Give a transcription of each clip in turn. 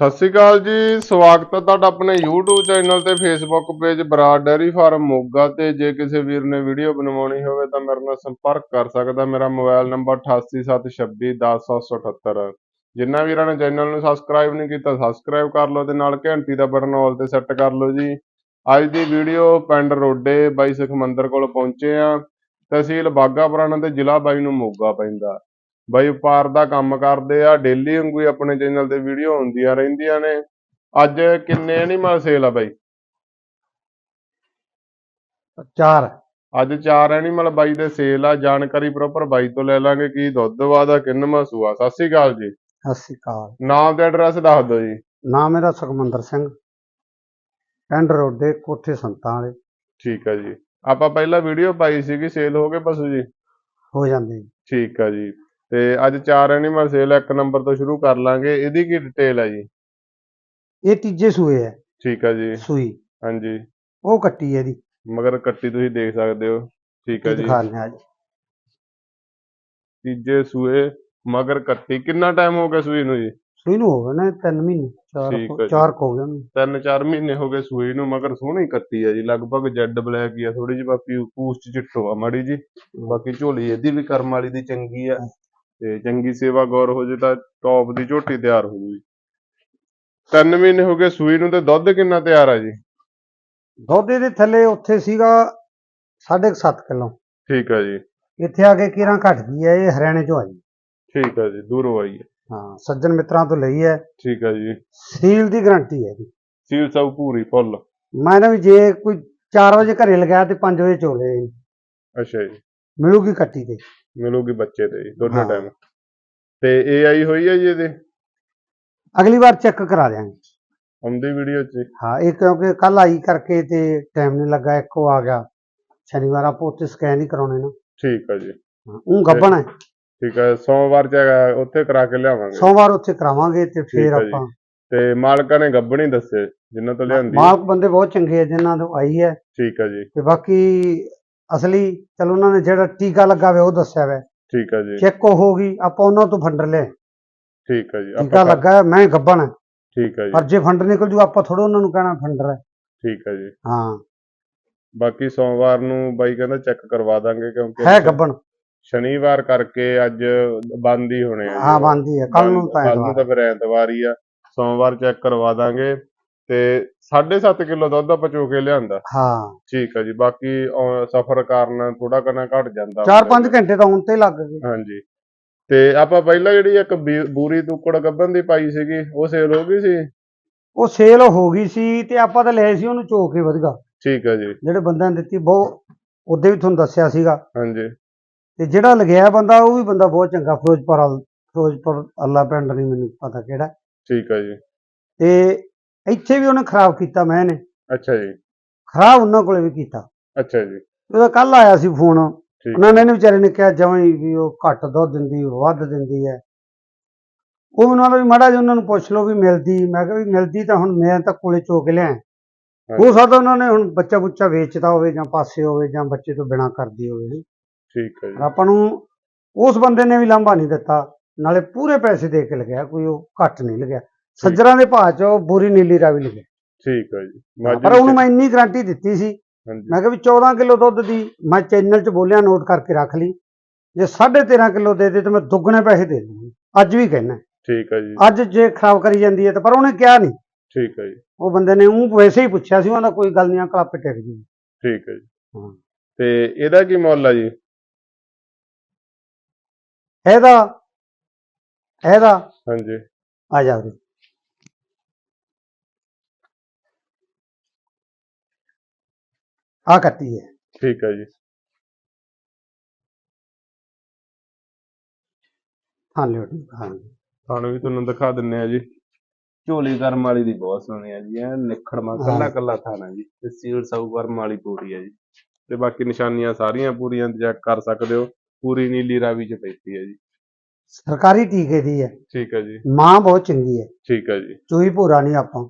ਸਤਿ ਸ਼੍ਰੀ ਅਕਾਲ ਜੀ, ਸਵਾਗਤ ਹੈ ਤੁਹਾਡਾ ਆਪਣੇ YouTube ਚੈਨਲ ਤੇ Facebook page Brar dairy farm Moga ਤੇ। ਜੇ ਕਿਸੇ ਵੀਰ ਨੇ ਵੀਡੀਓ ਬਣਵਾਉਣੀ ਹੋਵੇ ਤਾਂ ਮੇਰੇ ਨਾਲ ਸੰਪਰਕ ਕਰ ਸਕਦਾ। ਮੇਰਾ ਮੋਬਾਈਲ ਨੰਬਰ 8876210778 ਜਿੰਨਾ ਵੀਰਾਂ ਨੇ ਚੈਨਲ ਨੂੰ ਸਬਸਕ੍ਰਾਈਬ ਨਹੀਂ ਕੀਤਾ ਸਬਸਕ੍ਰਾਈਬ ਕਰ ਲਓ ਤੇ ਨਾਲ ਘੰਟੀ ਦਾ ਬਟਨ ਆਲ ਤੇ ਸੈੱਟ ਕਰ ਲਓ ਜੀ। ਅੱਜ ਦੀ ਵੀਡੀਓ ਪਿੰਡ ਰੋਡੇ ਬਾਈ ਸੁਖਮੰਦਰ ਕੋਲ ਪਹੁੰਚੇ ਆ। ਤਹਿਸੀਲ ਬਾਗਾ ਪੁਰਾਣਾ ਤੇ ਜ਼ਿਲ੍ਹਾ ਬਾਈ ਨੂੰ ਮੋਗਾ ਪੈਂਦਾ। ਬਾਈ ਵਪਾਰ ਦਾ ਕੰਮ ਕਰਦੇ ਆ ਡੇਲੀ ਵਾਂਗੂ ਆਪਣੇ ਚੈਨਲ ਤੇ ਵੀਡੀਓ ਹੁੰਦੀਆਂ ਰਹਿੰਦੀਆਂ ਨੇ। ਅੱਜ ਕਿੰਨੇ ਐਨੀਮਲ ਸੇਲ ਆ ਬਾਈ? ਚਾਰ। ਅੱਜ ਚਾਰ ਐਨੀਮਲ ਬਾਈ ਦੇ ਸੇਲ ਆ ਜਾਣਕਾਰੀ ਪ੍ਰੋਪਰ ਬਾਈ ਤੋਂ ਲੈ ਲਾਂਗੇ ਕੀ ਦੁੱਧ ਵਾਦਾ ਕਿੰਨਵਾਂ ਸੂਆ ਸਤਿ ਸ਼੍ਰੀ ਅਕਾਲ ਜੀ। ਸਤਿ ਸ਼੍ਰੀ ਅਕਾਲ। ਨਾਮ ਤੇ ਐਡਰੈਸ ਦੱਸ ਦਿਓ ਜੀ। ਨਾਮ ਮੇਰਾ ਸੁਖਮੰਦਰ ਸਿੰਘ। ਪਿੰਡ ਰੋਡੇ ਕੋਠੇ ਸੰਤਾਂ ਵਾਲੇ। ਠੀਕ ਆ ਜੀ। ਆਪਾਂ ਪਹਿਲਾਂ ਵੀਡੀਓ ਪਾਈ ਸੀਗੀ ਸੇਲ ਹੋ ਗਏ ਪਸ਼ੂ ਜੀ? ਹੋ ਜਾਂਦੇ। ਠੀਕ ਆ ਜੀ। ਤੇ ਅੱਜ ਚਾਰ ਐਨੀਮਲ ਸੇਲ ਇੱਕ ਨੰਬਰ ਤੋਂ ਸ਼ੁਰੂ ਕਰ ਲਾਂਗੇ। ਇਹਦੀ ਕੀ ਡਿਟੇਲ ਹੈ ਜੀ? ਇਹ ਤੀਜੇ ਸੂਏ ਹੈ ਠੀਕ ਆ ਜੀ। ਸੂਈ। ਹਾਂਜੀ। ਉਹ ਕੱਟੀ ਹੈ ਦੀ ਮਗਰ ਕੱਟੀ ਤੁਸੀਂ ਦੇਖ ਸਕਦੇ ਹੋ। ਠੀਕ ਆ ਜੀ। ਦਿਖਾ ਲਿਆ ਅੱਜ। ਤੀਜੇ ਸੂਏ ਮਗਰ ਕੱਟੀ। ਕਿੰਨਾ ਟਾਈਮ ਹੋ ਗਿਆ ਸੂਈ ਨੂੰ ਜੀ? ਸੂਈ ਨੂੰ ਹੋ ਗਏ ਨੇ 3 ਮਹੀਨੇ। ਚਾਰ ਠੀਕ ਕੁ- ਹੈ ਜੀ। ਚਾਰ ਕੁ ਹੋ ਗਏ ਨੇ। ਤਿੰਨ ਚਾਰ ਮਹੀਨੇ ਹੋ ਗਏ ਸੂਈ ਨੂੰ ਮਗਰ ਸੋਹਣੀ ਕੱਟੀ ਆ ਜੀ। ਲਗਭਗ ਜੈਡ ਬਲੈਕ ਹੀ ਆ ਥੋੜੀ ਜਿਹੀ ਬਾਕੀ ਪੂਸਟ ਚਿੱਟੋ ਆ ਮਾੜੀ ਜੀ ਬਾਕੀ ਝੋਲੀ ਇਹਦੀ ਵੀ ਕਰਮ ਵਾਲੀ ਦੀ ਚੰਗੀ ਆ। ਤੇ ਚੰਗੀ ਸੇਵਾ ਗੌਰ ਹੋ ਜੇ ਤਾਂ ਟੌਪ ਦੀ ਝੋਟੀ ਤਿਆਰ ਹੋ ਜੂਗੀ। ਤਿੰਨ ਮਹੀਨੇ ਹੋ ਗਏ ਸੂਈ ਨੂੰ ਤੇ ਦੁੱਧ ਕਿੰਨਾ ਤਿਆਰ ਆ ਜੀ? ਦੁੱਧ ਇਹਦੇ ਥੱਲੇ ਉੱਥੇ ਸੀਗਾ 7.5 ਕਿਲੋ। ਠੀਕ ਆ ਜੀ। ਇੱਥੇ ਆ ਕੇ ਕੀਰਾਂ ਘਟ ਗਈ ਹੈ ਇਹ ਹਰਿਆਣੇ ਚੋਂ ਆਈ ਠੀਕ ਆ ਜੀ ਦੂਰੋਂ ਆਈ ਹੈ ਹਾਂ ਸੱਜਣ ਮਿੱਤਰਾਂ ਤੋਂ ਲਈ ਹੈ ਠੀਕ ਆ ਜੀ। ਸੀਲ ਦੀ ਗਾਰੰਟੀ ਹੈ ਜੀ। ਸੀਲ ਸਭ ਪੂਰੀ ਫੁੱਲ। ਮੈਂ ਨਾ ਵੀ ਜੇ ਕੋਈ 4 ਵਜੇ ਘਰੇ ਲਗਾਇਆ ਤੇ 5 ਵਜੇ ਚੋਲੇ ਅੱਛਾ ਜੀ। ਮਿਲੂਗੀ ਕੱਟੀ ਤੇ। ਮਿਲੂਗੀ ਬੱਚੇ ਤੇ ਜੀ ਦੋਨੋਂ ਹਾਂ। ਟਾਈਮ ਤੇ ਇਹ ਆਈ ਹੋਈ ਹੈ ਜੀ ਇਹਦੇ? ਅਗਲੀ ਵਾਰ ਚੈੱਕ ਕਰਾ ਦਿਆਂਗੇ। ਆਉਂਦੀ ਵੀਡੀਓ 'ਚ ਹਾਂ ਇਹ ਕਿਉਂਕਿ ਕੱਲ ਆਈ ਕਰਕੇ ਤੇ ਟਾਈਮ ਨਹੀਂ ਲੱਗਾ ਇੱਕੋ ਆ ਗਿਆ। ਸ਼ਨੀਵਾਰ ਆਪੋ ਉੱਥੇ ਸਕੈਨ ਹੀ ਕਰਾਉਣੇ ਨਾ। ਠੀਕ ਆ ਜੀ। ਉਹ ਗੱਬਣ ਹੈ। ਠੀਕ ਹੈ ਸੋਮਵਾਰ ਚ ਹੈਗਾ, ਉੱਥੇ ਕਰਾ ਕੇ ਲਿਆਵਾਂਗੇ। ਸੋਮਵਾਰ ਉੱਥੇ ਕਰਾਵਾਂਗੇ ਤੇ ਠੀਕ ਫਿਰ ਹੈ ਜੀ। ਆਪਾਂ ਤੇ ਮਾਲਕਾਂ ਨੇ ਗੱਬਣੀ ਦੱਸੇ ਜਿੰਨਾਂ ਤੋਂ ਲਿਆਂਦੀ ਹੈ। ਮਾਲਕ ਬੰਦੇ ਬਹੁਤ ਚੰਗੇ ਆ ਜਿਨ੍ਹਾਂ ਤੋਂ ਆਈ ਹੈ। ਠੀਕ ਆ ਜੀ। ਤੇ ਬਾਕੀ ਅਸਲੀ ਚਲੋ ਉਹਨਾਂ ਨੇ ਜਿਹੜਾ ਟੀਕਾ ਲੱਗਾ ਵੇ ਉਹ ਦੱਸਿਆ ਵੇ ਠੀਕ ਆ ਜੀ। ਚੈੱਕ ਹੋ ਗਈ ਆਪਾਂ ਉਹਨਾਂ ਤੋਂ ਫੰਡਰ ਲੈ ਠੀਕ ਆ ਜੀ ਟੀਕਾ ਲੱਗਾ ਹੈ, ਮੈਂ ਗੱਬਣ। ਹੈ ਠੀਕ ਜੀ। ਪਰ ਜੇ ਫੰਡ ਨਿਕਲ ਜੂ ਆਪਾਂ ਥੋੜਾ ਉਹਨਾਂ ਨੂੰ ਕਹਿਣਾ ਫੰਡਰ ਹੈ। ਠੀਕ ਆ ਜੀ। ਹਾਂ। ਬਾਕੀ ਸੋਮਵਾਰ ਨੂੰ ਬਾਈ ਕਹਿੰਦਾ ਚੈੱਕ ਕਰਵਾ ਦਾਂਗੇ ਕਿਉਂਕਿ ਹੈ ਗੱਬਣ। ਸ਼ਨੀਵਾਰ ਕਰਕੇ ਅੱਜ ਬੰਦ ਹੀ ਹੋਣੇ ਆ। ਜੀ ਹਾਂ ਉਹ। ਬੰਦੀ ਹੈ ਕੱਲ ਨੂੰ ਤਾਂ ਕੱਲ੍ਹ ਨੂੰ ਐਤਵਾਰ। ਤਾਂ ਫਿਰ ਐਤਵਾਰ ਹੀ ਆ। ਸੋਮਵਾਰ ਚੈੱਕ ਕਰਵਾ ਦਾਂਗੇ। ਤੇ 7.5 ਕਿਲੋ ਦੁੱਧ ਆਪਾਂ ਚੋ ਕੇ ਲਿਆਂਦਾ। ਹਾਂ। ਠੀਕ ਆ ਜੀ ਬਾਕੀ ਸਫਰ ਕਾਰਨ ਥੋੜਾ ਕਨਾ ਘਟ ਜਾਂਦਾ। 4-5 ਘੰਟੇ ਤਾਂ ਹੁਣ ਤੇ ਲੱਗ ਗਏ। ਹਾਂਜੀ। ਤੇ ਆਪਾਂ ਪਹਿਲਾਂ ਜਿਹੜੀ ਇੱਕ ਬੂਰੀ ਤੁੱਕੜ ਗੱਬਨ ਦੀ ਪਾਈ ਸੀਗੀ ਉਹ ਸੇਲ ਹੋ ਗਈ ਸੀ? ਉਹ ਸੇਲ ਹੋ ਗਈ ਸੀ ਤੇ ਆਪਾਂ ਤਾਂ ਲਏ ਸੀ ਉਹਨੂੰ ਚੋ ਕੇ ਵਧੀਆ। ਠੀਕ ਆ ਜੀ। ਜਿਹੜੇ ਬੰਦਿਆਂ ਨੇ ਦਿੱਤੀ ਬਹੁਤ ਉਹਦੇ ਵੀ ਤੁਹਾਨੂੰ ਦੱਸਿਆ ਸੀਗਾ। ਹਾਂਜੀ। ਤੇ ਜਿਹੜਾ ਲਗਿਆ ਬੰਦਾ ਉਹ ਵੀ ਬੰਦਾ ਬਹੁਤ ਚੰਗਾ ਫਿਰੋਜ਼ਪੁਰ ਫਿਰੋਜ਼ਪੁਰ ਅੱਲਾ ਪਿੰਡ ਨਹੀਂ ਮੈਨੂੰ ਪਤਾ ਕਿਹੜਾ। ਠੀਕ ਆ ਜੀ। ਤੇ ਇੱਥੇ ਵੀ ਉਹਨੇ ਖਰਾਬ ਕੀਤਾ ਮੈਂ ਨੇ ਅੱਛਾ ਜੀ। ਖਰਾਬ ਉਹਨਾਂ ਕੋਲੇ ਵੀ ਕੀਤਾ। ਅੱਛਾ ਜੀ। ਉਹਦਾ ਕੱਲ ਆਇਆ ਸੀ ਫੋਨ। ਉਹਨਾਂ ਨੇ ਇਹਨੇ ਵਿਚਾਰੇ ਨੇ ਕਿਹਾ ਹੀ ਵੀ ਉਹ ਘੱਟ ਦੁੱਧ ਦਿੰਦੀ ਵੱਧ ਦਿੰਦੀ ਹੈ। ਉਹ ਉਹਨਾਂ ਨੂੰ ਵੀ ਮਾੜਾ ਜਿਹਾ ਉਹਨਾਂ ਨੂੰ ਪੁੱਛ ਲਓ ਵੀ ਮਿਲਦੀ। ਮੈਂ ਕਿਹਾ ਵੀ ਮਿਲਦੀ ਤਾਂ ਹੁਣ ਮੈਂ ਤਾਂ ਕੋਲੇ ਚੋ ਕੇ ਲਿਆ ਹੋ ਸਕਦਾ ਉਹਨਾਂ ਨੇ ਹੁਣ ਬੱਚਾ ਬੁੱਚਾ ਵੇਚਦਾ ਹੋਵੇ ਜਾਂ ਪਾਸੇ ਹੋਵੇ ਜਾਂ ਬੱਚੇ ਤੋਂ ਬਿਨਾ ਕਰਦੀ ਹੋਵੇ ਠੀਕ ਆ ਜੀ। ਆਪਾਂ ਨੂੰ ਉਸ ਬੰਦੇ ਨੇ ਵੀ ਲਾਂਭਾ ਨਹੀਂ ਦਿੱਤਾ। ਨਾਲੇ ਪੂਰੇ ਪੈਸੇ ਦੇ ਕੇ ਲਗਿਆ ਕੋਈ ਉਹ ਘੱਟ ਨਹੀਂ ਲਗਿਆ ਸੱਜਰਾਂ ਦੇ ਭਾਅ ਚ ਬੁਰੀ ਨੀਲੀ ਰਾਵੀ ਲਗਿਆ ਠੀਕ ਆ ਜੀ। ਮੱਝ ਪਰ ਉਹਨੂੰ ਮੈਂ ਇੰਨੀ ਗਾਰੰਟੀ ਦਿੱਤੀ ਸੀ। ਹਾਂਜੀ। ਮੈਂ ਕਿਹਾ ਵੀ 14 ਕਿਲੋ ਦੁੱਧ ਦੀ ਮੈਂ ਚੈਨਲ 'ਚ ਬੋਲਿਆ ਨੋਟ ਕਰਕੇ ਰੱਖ ਲਈ। ਜੇ 13.5 ਕਿਲੋ ਦੇ ਦੇ ਤਾਂ ਮੈਂ ਦੁੱਗਣੇ ਪੈਸੇ ਦੇ ਦੂੰਗਾ। ਅੱਜ ਵੀ ਕਹਿਣਾ। ਠੀਕ ਆ ਜੀ। ਅੱਜ ਜੇ ਖਰਾਬ ਕਰੀ ਜਾਂਦੀ ਹੈ ਤਾਂ ਪਰ ਉਹਨੇ ਕਿਹਾ ਨਹੀਂ। ਠੀਕ ਆ ਜੀ। ਉਹ ਬੰਦੇ ਨੇ ਉਹ ਵੈਸੇ ਹੀ ਪੁੱਛਿਆ ਸੀ ਉਹਦਾ ਕੋਈ ਗੱਲ ਨਹੀਂ ਅੰਕਲ ਆਪੇ ਟਿਕ ਜੀ। ਠੀਕ ਆ ਜੀ। ਹਾਂ। ਤੇ ਇਹਦਾ ਕੀ ਮੁੱਲ ਆ ਜੀ? ਇਹਦਾ ਇਹਦਾ ਹਾਂਜੀ। ਆ ਜਾ ਵੀਰੇ ਆ ਕੱਟੀ ਹੈ। ਠੀਕ ਆ ਜੀ। ਹਾਂ ਲਿਓ ਹਾਂ। ਤੁਹਾਨੂੰ ਵੀ ਤੁਹਾਨੂੰ ਦਿਖਾ ਦਿੰਨੇ ਆ ਜੀ। ਝੋਲੀ ਕਰਮ ਵਾਲੀ ਦੀ ਬਹੁਤ ਸੋਹਣੀ ਆ ਜੀ ਐ ਨਿਖੜਮਾ ਕੱਲਾ ਕੱਲਾ ਥਾਣਾ ਜੀ ਤੇ ਸੀਲ ਸਾਊ ਕਰਮ ਵਾਲੀ ਪੂਰੀ ਆ ਜੀ। ਤੇ ਬਾਕੀ ਨਿਸ਼ਾਨੀਆਂ ਸਾਰੀਆਂ ਪੂਰੀਆਂ ਚੈੱਕ ਕਰ ਸਕਦੇ ਹੋ ਪੂਰੀ ਨੀਲੀ ਰਾਵੀ ਚ ਪੈਂਦੀ ਹੈ ਜੀ। ਸਰਕਾਰੀ ਟੀਕੇ ਦੀ ਹੈ। ਠੀਕ ਹੈ ਜੀ। ਮਾਂ ਬਹੁਤ ਚੰਗੀ ਹੈ। ਠੀਕ ਹੈ ਜੀ। ਚੋਈ ਭੋਰਾ ਨਹੀਂ ਆਪਾਂ।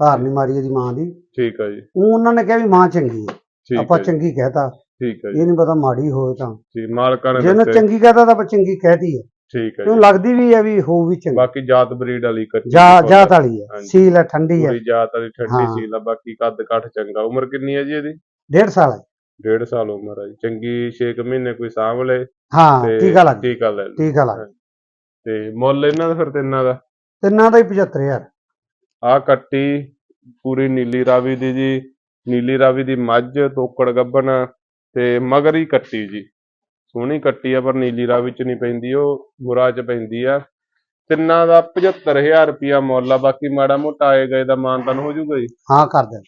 ਧਾਰ ਨਹੀਂ ਮਾਰੀ ਇਹਦੀ ਮਾਂ ਦੀ। ਠੀਕ ਹੈ ਜੀ। ਉਹ ਉਹਨਾਂ ਨੇ ਕਿਹਾ ਵੀ ਮਾਂ ਚੰਗੀ ਹੈ ਆਪਾਂ ਹੈ ਚੰਗੀ ਕਹਿਤਾ। ਠੀਕ ਹੈ ਜੀ। ਇਹ ਨਹੀਂ ਪਤਾ ਮਾੜੀ ਹੋਵੇ ਤਾਂ। ਜੀ ਮਾਲਕਾਂ ਨੇ ਜੇ ਉਹਨੇ ਦੱਸਿਆ ਚੰਗੀ ਕਹਿਤਾ ਤਾਂ ਆਪਾਂ ਚੰਗੀ ਕਹਿਤੀ ਹੈ ਠੀਕ ਹੈ ਜੀ। ਲੱਗਦੀ ਵੀ ਹੈ ਵੀ ਹੋਊ ਵੀ ਚੰਗੀ। ਬਾਕੀ ਜਾਤ ਬਰੀਡ ਵਾਲੀ ਕੱਚੀ ਜਾਤ ਵਾਲੀ ਹੈ। ਸੀਲ ਹੈ ਠੰਡੀ ਹੈ ਪੂਰੀ ਜਾਤ ਵਾਲੀ ਠੰਡੀ ਹਾਂ। ਸੀਲ ਆ। ਬਾਕੀ ਕੱਦ ਕੱਠ ਚੰਗਾ। ਉਮਰ ਕਿੰਨੀ ਹੈ ਜੀ ਇਹਦੀ? ਡੇਢ ਸਾਲ ਹੈ ਡੇਢ ਸਾਲ ਉਮਰ ਹੈ ਚੰਗੀ 6 ਮਹੀਨੇ ਕੋਈ ਸਾਂਭ ਲੇ। ਹਾਂ ਟੀਕਾ ਲੱਗ। ਟੀਕਾ ਲੈ। ਟੀਕਾ ਲੱਗ। ਤੇ ਮੁੱਲ ਇਹਨਾਂ ਦਾ ਫਿਰ ਤਿੰਨਾਂ ਦਾ? ਤਿੰਨਾਂ ਦਾ ਹੀ 75000 ਆ ਕੱਟੀ ਪੂਰੀ ਨੀਲੀ ਰਾਵੀ ਦੀ ਜੀ। ਨੀਲੀ ਰਾਵੀ ਦੀ ਮੱਝ ਤੋਕੜ ਗੱਬਨ ਤੇ ਮਗਰ ਹੀ ਕੱਟੀ ਜੀ। ਸੋਹਣੀ ਕੱਟੀ ਆ ਪਰ ਨੀਲੀ ਰਾਵੀ ਚ ਨਹੀਂ ਪੈਂਦੀ ਉਹ ਗੁਰਾ ਚ ਪੈਂਦੀ ਆ। ਤਿੰਨਾਂ ਦਾ 75000 ਰੁਪਿਆ ਮੁੱਲ ਆ ਬਾਕੀ ਮਾੜਾ ਮੋਟਾ ਆਏ ਗਏ ਦਾ ਮਾਨਤਾਨ ਹੋ ਜਾਊਗਾ ਜੀ। ਹਾਂ ਕਰ ਦੇ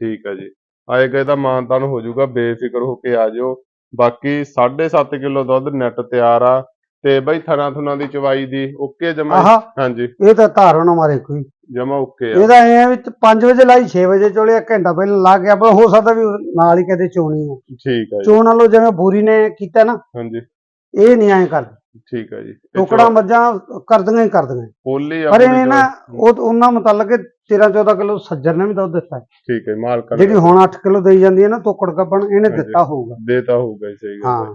ਠੀਕ ਆ ਜੀ। ਆਏ ਗਏ ਦਾ ਮਾਨਤਾਨ ਹੋ ਜਾਊਗਾ ਬੇਫਿਕਰ ਹੋ ਕੇ ਆ ਜਾਓ। ਬਾਕੀ 7.5 ਕਿਲੋ ਦੁੱਧ ਨੈਟ ਤਿਆਰ ਆ ਤੇ ਬਈ ਥਣਾ ਥੁਣਾ ਦੀ ਚਵਾਈ ਦੀ ਓਕੇ ਜਮਾ ਹਾਂਜੀ। ਇਹ ਤਾਂ ਧਾਰਨ ਮਾਰੇ ਕੋਈ। ਜਮਾ ਓਕੇ ਆ। ਇਹਦਾ ਐ ਵੀ 5 ਵਜੇ ਲਾਈ 6 ਵਜੇ ਚੋਲੇ ਇੱਕ ਘੰਟਾ ਪਹਿਲਾਂ ਲਾ ਗਿਆ ਪਰ ਹੋ ਸਕਦਾ ਵੀ ਨਾਲ ਹੀ ਕਦੇ ਚੋਣੀ ਹੈ ਠੀਕ ਆ ਜੀ। ਚੋਣ ਨਾਲੋਂ ਜਿਵੇਂ ਬੂਰੀ ਨੇ ਕੀਤਾ ਨਾ ਹਾਂਜੀ। ਇਹ ਨਹੀਂ ਐਂ ਕਰਦੀ ਠੀਕ ਆ ਜੀ। ਇਹ ਟੁਕੜਾ ਮੱਝਾਂ ਕਰਦੀਆਂ ਹੀ ਕਰਦੀਆਂ। ਪੋਲੀ ਪਰ ਆਪਣੀ ਇਹਨੇ ਨਾ ਉਹ ਉਹਨਾਂ ਮੁਤਲਕ 13 14 ਕਿਲੋ ਸੱਜਰ ਨੇ ਵੀ ਦੁੱਧ ਦਿੱਤਾ। ਠੀਕ ਹੈ ਮਾਲਕਾਂ ਜਿਹੜੀ ਹੁਣ 8 ਕਿਲੋ ਦੇਈ ਜਾਂਦੀ ਹੈ ਨਾ ਤੋਕੜ ਕੱਪਣ ਇਹਨੇ। ਦਿੱਤਾ ਹੋਊਗਾ। ਦੇਤਾ ਹੋਊਗਾ ਸਹੀ ਗੱਲ ਹਾਂ।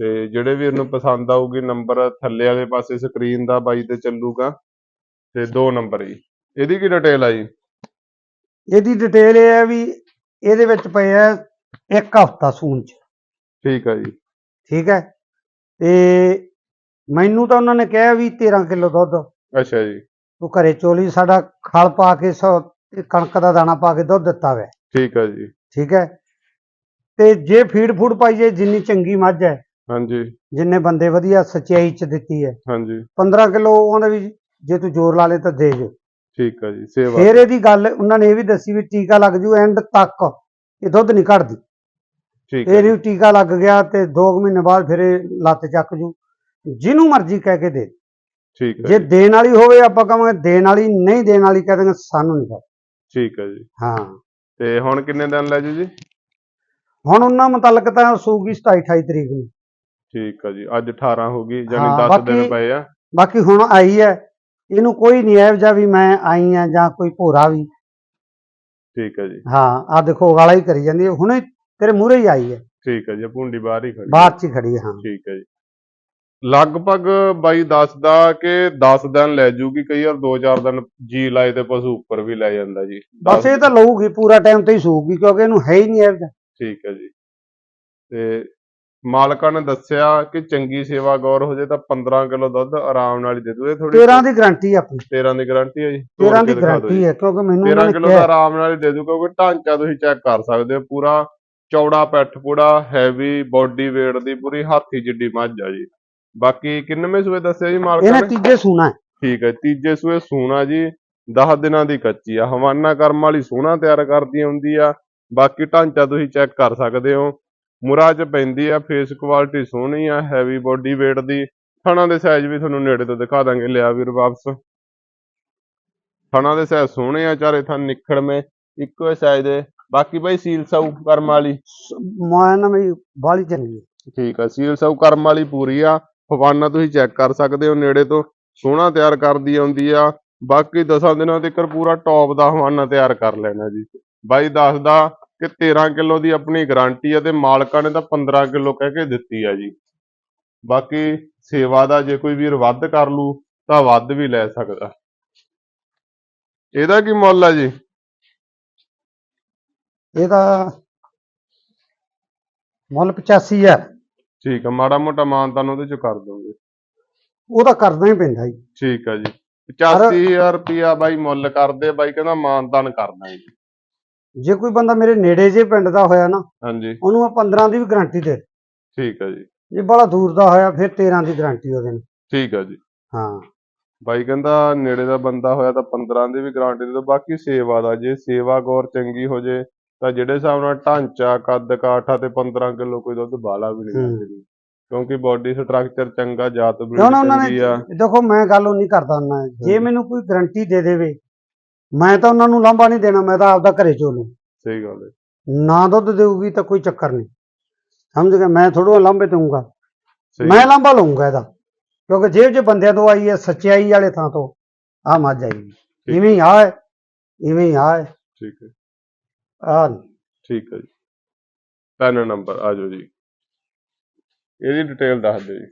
ਤੇ ਜਿਹੜੇ ਵੀਰ ਨੂੰ ਪਸੰਦ ਆਊਗੀ ਨੰਬਰ ਥੱਲੇ ਵਾਲੇ ਪਾਸੇ ਸਕਰੀਨ ਦਾ ਬਾਈ ਤੇ ਚੱਲੂਗਾ। ਤੇ ਦੋ ਨੰਬਰ ਜੀ। ਇਹਦੀ ਕੀ ਡਿਟੇਲ ਆ ਜੀ? ਇਹਦੀ ਡਿਟੇਲ ਇਹ ਹੈ ਵੀ ਇਹਦੇ ਵਿੱਚ ਪਏ ਆ ਇੱਕ ਹਫਤਾ ਸੂਣ ਚ। ਠੀਕ ਆ ਜੀ। ਠੀਕ ਹੈ? ਤੇ ਮੈਨੂੰ ਤਾਂ ਉਹਨਾਂ ਨੇ ਕਿਹਾ ਵੀ 13 ਕਿਲੋ ਦੁੱਧ। ਅੱਛਾ ਜੀ। ਤੂੰ ਘਰੇ ਚੋਲੀ ਸਾਡਾ ਖਲ ਪਾ ਕੇ ਸੌ ਕਣਕ ਦਾ ਦਾਣਾ ਪਾ ਕੇ ਦੁੱਧ ਦਿੱਤਾ ਵੈ। ਠੀਕ ਆ ਜੀ। ਠੀਕ ਹੈ? ਤੇ ਜੇ ਫੀਡ ਫੂਡ ਪਾਈਏ ਜਿੰਨੀ ਚੰਗੀ ਮੱਝ ਹੈ। ਹਾਂਜੀ। ਜਿੰਨੇ ਬੰਦੇ ਵਧੀਆ ਸਚਾਈ ਚ ਦਿੱਤੀ ਹੈ। ਹਾਂਜੀ। 15 ਕਿਲੋ ਉਹਦੇ ਵੀ ਜੇ ਤੂੰ ਜ਼ੋਰ ਲਾ ਲੇ ਤਾਂ ਦੇ ਜੋ ਠੀਕ ਆ ਜੀ ਸੇਵਾ। ਫੇਰ ਇਹਦੀ ਗੱਲ ਉਹਨਾਂ ਨੇ ਇਹ ਵੀ ਦੱਸੀ ਵੀ ਟੀਕਾ ਲੱਗ ਜੂ ਐਂਡ ਤੱਕ ਇਹ ਦੁੱਧ ਨਹੀਂ ਘਟਦੀ ਠੀਕ ਇਹ ਨਹੀਂ ਟੀਕਾ ਲੱਗ ਗਿਆ ਤੇ 2 ਮਹੀਨੇ ਬਾਅਦ ਫਿਰ ਇਹ ਲੱਤ ਚੱਕ ਜੂ। ਜਿਹਨੂੰ ਮਰਜ਼ੀ ਕਹਿ ਕੇ ਦੇ। ਠੀਕ ਆ ਜੇ ਦੇਣ ਵਾਲੀ ਹੋਵੇ ਆਪਾਂ ਕਹਾਂਗੇ ਦੇਣ ਵਾਲੀ ਨਹੀਂ ਦੇਣ ਵਾਲੀ ਕਹਿ ਦੇਂਗੇ ਸਾਨੂੰ ਨਹੀਂ ਪਤਾ। ਠੀਕ ਆ ਜੀ। ਹਾਂ। ਤੇ ਹੁਣ ਕਿੰਨੇ ਦਿਨ ਲੈ ਜੂ ਜੀ? ਹੁਣ ਉਹਨਾਂ ਮੁਤਲਕ ਤਾਂ ਸੂਗੀ 27 28 ਤਰੀਕ ਨੂੰ। ਠੀਕ ਆ ਜੀ ਅੱਜ 18 ਹੋ ਗਈ ਹਾਂ, ਯਾਨੀ 10 ਦਿਨ ਪਏ ਆ। ਬਾਕੀ ਹੁਣ ਆਈ ਹੈ। ਇਹਨੂੰ ਕੋਈ ਨਹੀਂ ਐ ਜਾਂ ਵੀ ਮੈਂ ਆਈ ਆ ਜਾਂ ਕੋਈ ਭੋਰਾ ਵੀ। ਠੀਕ ਆ ਜੀ। ਹਾਂ ਆ ਦੇਖੋ ਗਾਲਾ ਹੀ ਕਰੀ ਜਾਂਦੀ ਹੈ। ਹੁਣੇ ਤੇਰੇ ਮੂਹਰੇ ਹੀ ਆਈ ਹੈ। ਠੀਕ ਆ ਜੀ ਇਹ ਭੁੰਡੀ ਬਾਹਰ ਹੀ ਖੜੀ। ਬਾਅਦ ਚ ਹੀ ਖੜੀ ਹੈ ਹਾਂ। ਠੀਕ ਹੈ ਜੀ। ਲਗਭਗ ਬਾਈ ਦੱਸਦਾ ਕਿ 10 ਦਿਨ ਲੈ ਜੂਗੀ ਕਈ ਵਾਰ 2-4 ਦਿਨ ਜੀ ਲਾਏ ਤੇ ਪਸ਼ੂ ਉੱਪਰ ਵੀ ਲੈ ਜਾਂਦਾ ਜੀ। ਬਸ ਇਹ ਤਾਂ ਲਊਗੀ ਪੂਰਾ ਟਾਈਮ ਤੇ ਹੀ ਸੂਗੀ ਕਿਉਂਕਿ ਇਹਨੂੰ ਹੈ ਹੀ ਨਹੀਂ ਐ ਠੀਕ ਹੈ ਜੀ। ਤੇ ਮਾਲਕਾਂ ਨੇ ਦੱਸਿਆ ਕਿ ਚੰਗੀ ਸੇਵਾ ਗੌਰ ਹੋ ਜੇ ਤਾਂ 15 ਕਿਲੋ ਦੁੱਧ ਆਰਾਮ ਨਾਲ ਹੀ ਦੇ ਦੂ ਇਹ ਥੋੜੀ 13 ਦੀ ਗਾਰੰਟੀ ਆਪਣੀ। 13 ਦੀ ਗਾਰੰਟੀ ਹੈ ਜੀ। ਤੋੜ 13 ਕੇ ਦੀ। ਗਾਰੰਟੀ ਹੈ ਕਿਉਂਕਿ ਮੈਨੂੰ 13 ਉਹਨਾਂ ਨੇ ਕਿਲੋ ਦਾ ਆਰਾਮ ਨਾਲ ਹੀ ਦੇ ਦੂ ਕਿਉਂਕਿ ਢਾਂਚਾ ਤੁਸੀਂ ਚੈੱਕ ਕਰ ਸਕਦੇ ਹੋ। ਪੂਰਾ ਚੌੜਾ ਪੈਠ ਪੂੜਾ ਹੈਵੀ ਬਾਡੀ weight ਦੀ ਪੂਰੀ ਹਾਥੀ ਜਿੱਡੀ ਮੱਝ ਆ ਜੀ। ਬਾਕੀ ਕਿੰਨਵੇਂ ਸੂਏ ਦੱਸਿਆ ਜੀ ਮਾਲਕਾਂ ਇਹਨੇ ਨੇ? ਤੀਜੇ ਸੂਣਾ ਹੈ। ਠੀਕ ਹੈ ਤੀਜੇ ਸੂਏ ਸੂਣਾ ਜੀ 10 ਦਿਨਾਂ ਦੀ ਕੱਚੀ ਆ। ਹਵਾਨਾ ਕਰਮ ਵਾਲੀ ਸੋਹਣਾ ਤਿਆਰ ਕਰਦੀ ਹੁੰਦੀ ਆ। ਬਾਕੀ ਢਾਂਚਾ ਤੁਸੀਂ ਚੈੱਕ ਕਰ ਸਕਦੇ ਹੋ। ਮੁਰਾ ਚ ਪੈਂਦੀ ਆ ਫੇਸ ਕੁਆਲਿਟੀ ਸੋਹਣੀ ਆ ਹੈਵੀ ਬੋਡੀ weight ਦੀ। ਥਣਾ ਦੇ ਸਾਈਜ਼ ਵੀ ਤੁਹਾਨੂੰ ਨੇੜੇ ਤੋਂ ਦਿਖਾ ਦਾਂਗੇ ਲਿਆ ਵੀਰ ਵਾਪਸ। ਥਣਾ ਦੇ ਸਾਈਜ਼ ਸੋਹਣੇ ਆ ਚਾਰੇ ਥਣ ਨਿਖੜਵੇਂ ਇੱਕੋ ਸਾਈਜ਼ ਦੇ। ਬਾਕੀ ਬਈ ਸੀਲ ਸਾਊ ਕਰਮ ਵਾਲੀ। ਮੈਂ ਨਾ ਮੇਰੀ ਬਾਲੀ ਚੰਗੀ ਠੀਕ ਆ ਸੀਲ ਸਾਊ ਕਰਮ ਵਾਲੀ ਪੂਰੀ ਆ। ਫਵਾਨਾ ਤੁਸੀਂ ਚੈੱਕ ਕਰ ਸਕਦੇ ਹੋ ਨੇੜੇ ਤੋਂ। ਸੋਹਣਾ ਤਿਆਰ ਕਰਦੀ ਆਉਂਦੀ ਆ। ਬਾਕੀ ਦਸਾਂ ਦਿਨਾਂ ਤੱਕ ਪੂਰਾ ਟੌਪ ਦਾ ਹਵਾਨਾ ਤਿਆਰ ਕਰ ਲੈਣਾ ਜੀ। ਬਾਈ ਦੱਸਦਾ ਕਿ 13 ਕਿਲੋ ਦੀ ਆਪਣੀ ਗਾਰੰਟੀ ਆ ਤੇ ਮਾਲਕਾਂ ਨੇ ਤਾਂ 15 ਕਿਲੋ ਕਹਿ ਕੇ ਦਿੱਤੀ ਆ ਜੀ। ਬਾਕੀ ਸੇਵਾ ਦਾ ਜੇ ਕੋਈ ਵੀਰ ਵੱਧ ਕਰ ਲੂ ਤਾਂ ਵੱਧ ਵੀ ਲੈ ਸਕਦਾ। ਇਹਦਾ ਕੀ ਮੁੱਲ ਆ ਜੀ? ਇਹਦਾ ਮੁੱਲ 85000 ਠੀਕ ਆ ਮਾੜਾ ਮੋਟਾ ਮਾਨ ਤੁਹਾਨੂੰ ਉਹਦੇ ਚ ਕਰ ਦੋਗੇ। ਉਹ ਤਾਂ ਕਰਨਾ ਹੀ ਪੈਂਦਾ ਜੀ। ਠੀਕ ਆ ਜੀ। 85000 ਰੁਪਿਆ ਬਾਈ ਮੁੱਲ ਕਰਦੇ ਬਾਈ ਕਹਿੰਦਾ ਮਾਨਤਾਨ ਕਰਨਾ ਜੀ ਜੇ ਕੋਈ ਬੰਦਾ ਮੇਰੇ ਨੇੜੇ ਜੇ ਪਿੰਡ ਦਾ ਹੋਇਆ ਨਾ ਹਾਂਜੀ। ਉਹਨੂੰ ਮੈਂ 15 ਦੀ ਵੀ ਗਾਰੰਟੀ ਦੇ ਠੀਕ ਆ ਜੀ। ਜੇ ਬੜਾ ਦੂਰ ਦਾ ਹੋਇਆ ਫਿਰ 13 ਦੀ ਗਾਰੰਟੀ ਉਹਦੇ ਨੂੰ ਠੀਕ ਆ ਜੀ। ਹਾਂ। ਬਾਈ ਕਹਿੰਦਾ ਨੇੜੇ ਦਾ ਬੰਦਾ ਹੋਇਆ ਤਾਂ 15 ਦੀ ਵੀ ਗਾਰੰਟੀ ਦੇ ਦੋ ਬਾਕੀ ਸੇਵਾ ਦਾ ਜੇ ਸੇਵਾ ਗੌਰ ਚੰਗੀ ਹੋ ਜੇ ਤਾਂ ਜਿਹੜੇ ਹਿਸਾਬ ਨਾਲ ਢਾਂਚਾ ਕੱਦ ਕਾਠਾ ਤੇ 15 ਕਿਲੋ ਕੋਈ ਦੁੱਧ ਬਾਲਾ ਵੀ ਨਹੀਂ। ਦਿੰਦੀ। ਕਿਉਂਕਿ ਬਾਡੀ ਸਟਰਕਚਰ ਚੰਗਾ ਜਾਤ ਬਰੀਡ ਚੰਗੀ ਆ। ਦੇਖੋ ਮੈਂ ਗੱਲ ਉਹ ਨਹੀਂ ਕਰਦਾ ਹੁੰਦਾ ਜੇ। ਮੈਨੂੰ ਕੋਈ ਗਾਰੰਟੀ ਦੇ ਦੇਵੇ ਮੈਂ ਤਾਂ ਉਹਨਾਂ ਨੂੰ ਲਾਂਭਾ ਨਹੀਂ ਦੇਣਾ ਮੈਂ ਤਾਂ ਆਪਦਾ ਘਰੇ ਚੋਲੂ ਸਹੀ ਗੱਲ ਹੈ। ਨਾ ਦੁੱਧ ਦੇਊਗੀ ਤਾਂ ਕੋਈ ਚੱਕਰ ਨਹੀਂ। ਸਮਝ ਗਿਆ ਮੈਂ ਥੋੜਾ ਲਾਂਭੇ ਦਊਂਗਾ। ਮੈਂ ਲਾਂਭਾ ਲਊਂਗਾ ਇਹਦਾ ਕਿਉਂਕਿ ਜੇਬ 'ਚ ਬੰਦਿਆਂ ਤੋਂ ਆਈ ਹੈ ਸੱਚਾਈ ਵਾਲੇ ਥਾਂ ਤੋਂ। ਆ ਮੱਝ ਆਈ ਇਵੇਂ ਹੀ ਆ ਇਵੇਂ ਹੀ ਆ ਠੀਕ ਹੈ। ਆ ਠੀਕ ਹੈ ਜੀ। ਪੈਨ ਨੰਬਰ ਆ ਜਾਓ ਜੀ। ਇਹਦੀ ਡਿਟੇਲ ਦੱਸ ਦਿਓ ਜੀ।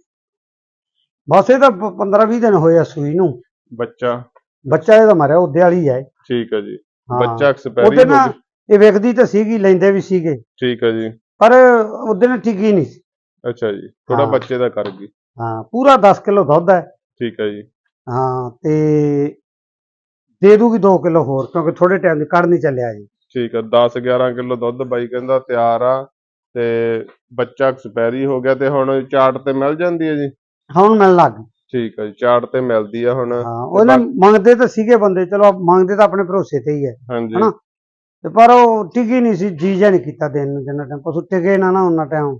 ਬਸ ਇਹ ਤਾਂ 15 20 ਦਿਨ ਹੋਏ ਆ ਸੂਈ ਨੂੰ। ਬੱਚਾ। ਬੱਚਾ ਇਹਦਾ ਮਰਿਆ ਉਹਦੇ ਵਾਲੀ ਹੈ। ਠੀਕ ਹੈ ਜੀ। ਹਾਂ। ਬੱਚਾ ਉਹਦੇ ਹੋ ਨਾਲ ਗਿਆ ਇਹ ਵੇਖਦੀ ਤਾਂ ਸੀਗੀ ਲੈਂਦੇ ਵੀ ਸੀਗੇ। ਠੀਕ ਹੈ ਜੀ। ਪਰ ਉਹਦੇ ਨਾਲ ਟਿਕੀ ਨਹੀਂ ਸੀ। ਅੱਛਾ ਜੀ। ਥੋੜਾ ਹਾਂ। ਬੱਚੇ ਦਾ ਕਰ ਗਈ। ਹਾਂ ਪੂਰਾ 10 ਕਿਲੋ ਦੁੱਧ ਹੈ। ਠੀਕ ਹੈ ਜੀ। ਹਾਂ ਤੇ ਦੇ ਦੂਗੀ 2 ਕਿਲੋ ਹੋਰ ਕਿਉਂਕਿ ਥੋੜੇ ਟਾਈਮ ਦੀ ਕੱਢ ਨਹੀਂ ਚੱਲਿਆ ਜੀ। ਠੀਕ ਹੈ 10 11 ਕਿਲੋ ਦੁੱਧ ਬਾਈ ਕਹਿੰਦਾ ਤਿਆਰ ਆ ਤੇ ਬੱਚਾ ਐਕਸਪਾਇਰੀ ਹੋ ਗਿਆ ਤੇ ਹੁਣ ਚਾਟ ਤੇ ਮਿਲ ਜਾਂਦੀ ਹੈ ਜੀ? ਹੁਣ ਮਿਲਣ ਲੱਗ ਗਈ। ਠੀਕ ਹੈ ਜੀ ਚਾਟ ਤੇ ਮਿਲਦੀ ਆ ਹੁਣ। ਹਾਂ ਉਹਨੇ ਮੰਗਦੇ ਤਾਂ ਸੀਗੇ ਬੰਦੇ ਚਲੋ ਮੰਗਦੇ ਤਾਂ ਆਪਣੇ ਭਰੋਸੇ ਤੇ ਹੀ ਹੈ ਹਾਂਜੀ। ਹਨਾ? ਤੇ ਪਰ ਉਹ ਟਿਕੀ ਨਹੀਂ ਸੀ ਜੀ ਨਹੀਂ ਕੀਤਾ ਦੇਣ ਨੂੰ ਜਿੰਨਾ ਟਾਈਮ ਪਸ਼ੂ ਟਿਕੇ ਨਾ ਨਾ ਉਹਨਾਂ ਟਾਈਮ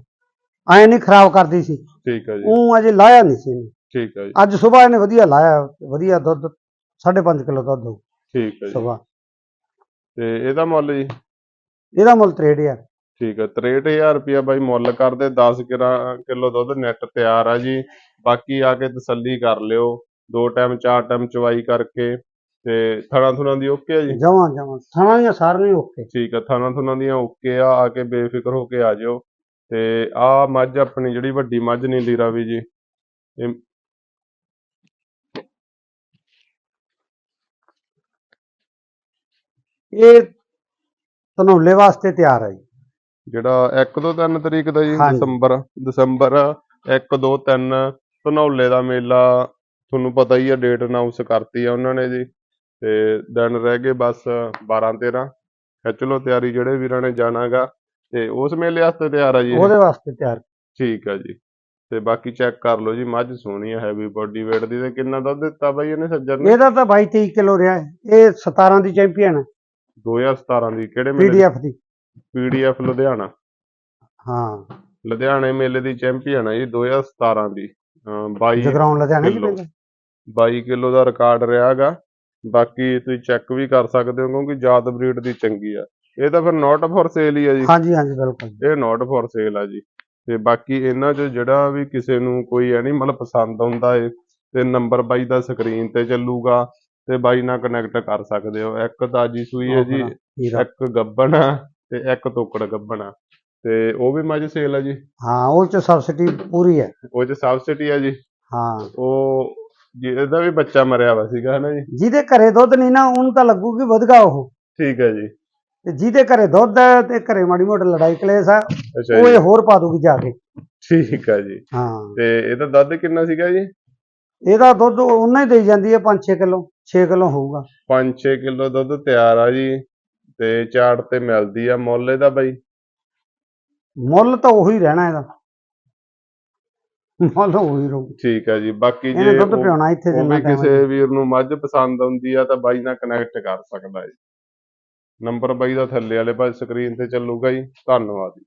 ਐ ਨਹੀਂ ਖਰਾਬ ਕਰਦੀ ਸੀ। ਠੀਕ ਹੈ ਜੀ। ਉਹ ਅਜੇ ਲਾਇਆ ਨਹੀਂ ਸੀ ਇਹਨੇ। ਠੀਕ ਹੈ ਜੀ। ਅੱਜ ਸਵੇਰ ਇਹਨੇ ਵਧੀਆ ਲਾਇਆ ਵਧੀਆ ਦੁੱਧ 5.5 ਕਿਲੋ ਦੁੱਧ ਠੀਕ ਹੈ ਜੀ। ਸਵੇਰ। ਤੇ ਇਹਦਾ ਮੁੱਲ ਜੀ? ਇਹਦਾ ਮੁੱਲ 63 ਆ ਠੀਕ ਹੈ 63000 ਰੁਪਇਆ ਬਾਈ ਮੁੱਲ ਕਰਦੇ 10 ਕਿਲੋ ਦੁੱਧ ਨੈਟ ਤਿਆਰ ਆ ਜੀ। ਬਾਕੀ ਆ ਕੇ ਤਸੱਲੀ ਕਰ ਲਿਓ ਦੋ ਟਾਈਮ ਚਾਰ ਟਾਈਮ ਚਵਾਈ ਕਰਕੇ ਤੇ ਥਣਾ ਥੁਣਾ ਦੀ ਓਕੇ ਆ ਜੀ? ਜਮਾਂ ਜਮਾਂ। ਥਾਣੀਆਂ ਸਾਰੀਆਂ ਓਕੇ ਠੀਕ ਆ ਥਣਾ ਥੁਣਾ ਦੀਆਂ ਓਕੇ ਆ ਆ ਕੇ ਬੇਫਿਕਰ ਹੋ ਕੇ ਆ ਜਿਓ। ਤੇ ਆ ਮੱਝ ਆਪਣੀ ਜਿਹੜੀ ਵੱਡੀ ਮੱਝ ਨੀਲੀ ਰਾਵੀ ਜੀ ਇਹ ਇਹ ਵਾਸਤੇ ਤਿਆਰ ਹੈ ਜੀ। ਜਿਹੜਾ 1 ਤੋਂ 3 ਤਰੀਕ ਦਾ ਜੀ। ਦਸੰਬਰ ਦਸੰਬਰ 1 2 3 ਧਨੌਲੇ ਦਾ ਮੇਲਾ ਤੁਹਾਨੂੰ ਪਤਾ ਹੀ ਆ ਡੇਟ ਅਨਾਉਂਸ ਕਰਤੀ ਆ ਉਹਨਾਂ ਨੇ ਜੀ। ਤੇ ਦਿਨ ਰਹਿ ਗਏ ਬਸ 12 13 ਖਿੱਚ ਲਓ ਤਿਆਰੀ ਜਿਹੜੇ ਵੀਰਾਂ ਨੇ ਜਾਣਾਗਾ ਤੇ ਉਸ ਮੇਲੇ ਵਾਸਤੇ ਤਿਆਰ ਆ ਜੀ? ਉਹਦੇ ਵਾਸਤੇ ਤਿਆਰ। ਠੀਕ ਆ ਜੀ। ਤੇ ਬਾਕੀ ਚੈੱਕ ਕਰ ਲਓ ਜੀ ਮੱਝ ਸੋਹਣੀ ਆ ਹੈਵੀ ਬੋਡੀ weight ਦੀ ਤੇ ਕਿੰਨਾ ਦੁੱਧ ਦਿੱਤਾ ਬਾਈ ਇਹਨੇ ਸੱਜਰ ਨੇ? ਇਹਦਾ ਤਾਂ 22 23 ਕਿਲੋ ਰਿਹਾ ਹੈ। ਇਹ 17 ਦੀ ਚੈਂਪੀਅਨ ਹੈ 2017 ਦੀ ਕਿਹੜੇ ਮੇਲੇ ਪੀਡੀਐਫ ਦੀ। ਪੀਡੀਐਫ ਲੁਧਿਆਣਾ। ਹਾਂ। ਲੁਧਿਆਣੇ ਮੇਲੇ ਦੀ ਚੈਂਪੀਅਨ ਹੈ ਜੀ 2017 ਦੀ। ਅਹ 22 ਜਗਰਾਉਂ ਲੁਧਿਆਣੇ ਕਿੱਲੋ। 22 ਕਿਲੋ ਦਾ ਰਿਕਾਰਡ ਰਿਹਾਗਾ। ਬਾਕੀ ਤੁਸੀਂ ਚੈੱਕ ਵੀ ਕਰ ਸਕਦੇ ਹੋ ਕਿਉਂਕਿ ਜਾਤ ਬਰੀਡ ਦੀ ਚੰਗੀ ਆ। ਇਹ ਤਾਂ ਫਿਰ ਨਾਟ ਫॉर ਸੇਲ ਹੀ ਆ ਜੀ। ਹਾਂਜੀ ਹਾਂਜੀ ਬਿਲਕੁਲ। ਇਹ ਨਾਟ ਫॉर ਸੇਲ ਆ ਜੀ। ਤੇ ਬਾਕੀ ਇਹਨਾਂ 'ਚ ਜਿਹੜਾ ਵੀ ਕਿਸੇ ਨੂੰ ਕੋਈ ਐਨੀਮਲ ਪਸੰਦ ਆਉਂਦਾ ਏ ਤੇ ਨੰਬਰ ਬਾਈ ਦਾ ਸਕਰੀਨ ਤੇ ਚੱਲੂਗਾ ਤੇ ਬਾਈ ਨਾਲ ਕਨੈਕਟ ਕਰ ਸਕਦੇ ਹੋ। ਇੱਕ ਤਾਜੀ ਸੂਈ ਹੈ ਜੀ ਹੀਰਾ। ਇੱਕ ਗੱਬਣ ਆ। ਤੇ ਇੱਕ ਤੋਕੜ ਗੱਬਣ ਆ ਤੇ ਉਹ ਵੀ ਮੱਝ ਸੇਲ ਆ ਜੀ? ਹਾਂ ਉਹ ਚ ਸਬਸਿਡੀ ਪੂਰੀ ਹੈ ਉਹ 'ਚ ਸਬਸਿਡੀ ਆ ਜੀ? ਹਾਂ। ਉਹ ਜਿਹਦਾ ਵੀ ਬੱਚਾ ਮਰਿਆ ਵਾ ਸੀਗਾ ਹਨਾ ਜੀ? ਜਿਹਦੇ ਘਰੇ ਦੁੱਧ ਨਹੀਂ ਨਾ ਉਹਨੂੰ ਤਾਂ ਲੱਗੂਗੀ ਵਧਗਾ ਉਹ। ਠੀਕ ਹੈ ਜੀ। ਤੇ ਜਿਹਦੇ ਘਰੇ ਦੁੱਧ ਹੈ ਤੇ ਘਰੇ ਮਾੜੀ ਮੋਟੀ ਲੜਾਈ ਕਲੇਸ਼ ਆ ਉਹ ਇਹ ਹੋਰ ਪਾ ਦੂਗੀ ਜਾ ਕੇ। ਠੀਕ ਹੈ ਜੀ। ਹਾਂ। ਤੇ ਇਹਦਾ ਦੁੱਧ ਕਿੰਨਾ ਸੀਗਾ ਜੀ? ਇਹਦਾ ਦੁੱਧ ਉਹਨਾਂ ਹੀ ਦੇਈ ਜਾਂਦੀ ਹੈ 5-6 ਕਿਲੋ 6 ਕਿਲੋ ਹੋਊਗਾ। 5-6 ਕਿਲੋ ਦੁੱਧ ਤਿਆਰ ਆ ਜੀ। ਤੇ ਚਾਟ ਤੇ ਮਿਲਦੀ ਆ ਮੁੱਲ ਇਹਦਾ ਬਾਈ? ਮੁੱਲ ਤਾਂ ਉਹੀ ਰਹਿਣਾ ਇਹਦਾ। ਮੁੱਲ ਉਹੀ ਰਹੂ। ਠੀਕ ਹੈ ਜੀ ਬਾਕੀ ਜੇ ਇਹਨੇ ਦੁੱਧ ਉਹ- ਪਿਆਉਣਾ ਇੱਥੇ ਉਹ ਜਿੰਨਾ ਵੀ ਟਾਈਮ ਕਿਸੇ ਵੀਰ ਨੂੰ ਮੱਝ ਪਸੰਦ ਆਉਂਦੀ ਆ ਤਾਂ ਬਾਈ ਨਾਲ ਕਨੈਕਟ ਕਰ ਸਕਦਾ ਹੈ ਨੰਬਰ ਬਾਈ ਦਾ ਥੱਲੇ ਵਾਲੇ ਪਾਸੇ ਸਕਰੀਨ ਤੇ ਚੱਲੂਗਾ ਜੀ। ਧੰਨਵਾਦ ਜੀ।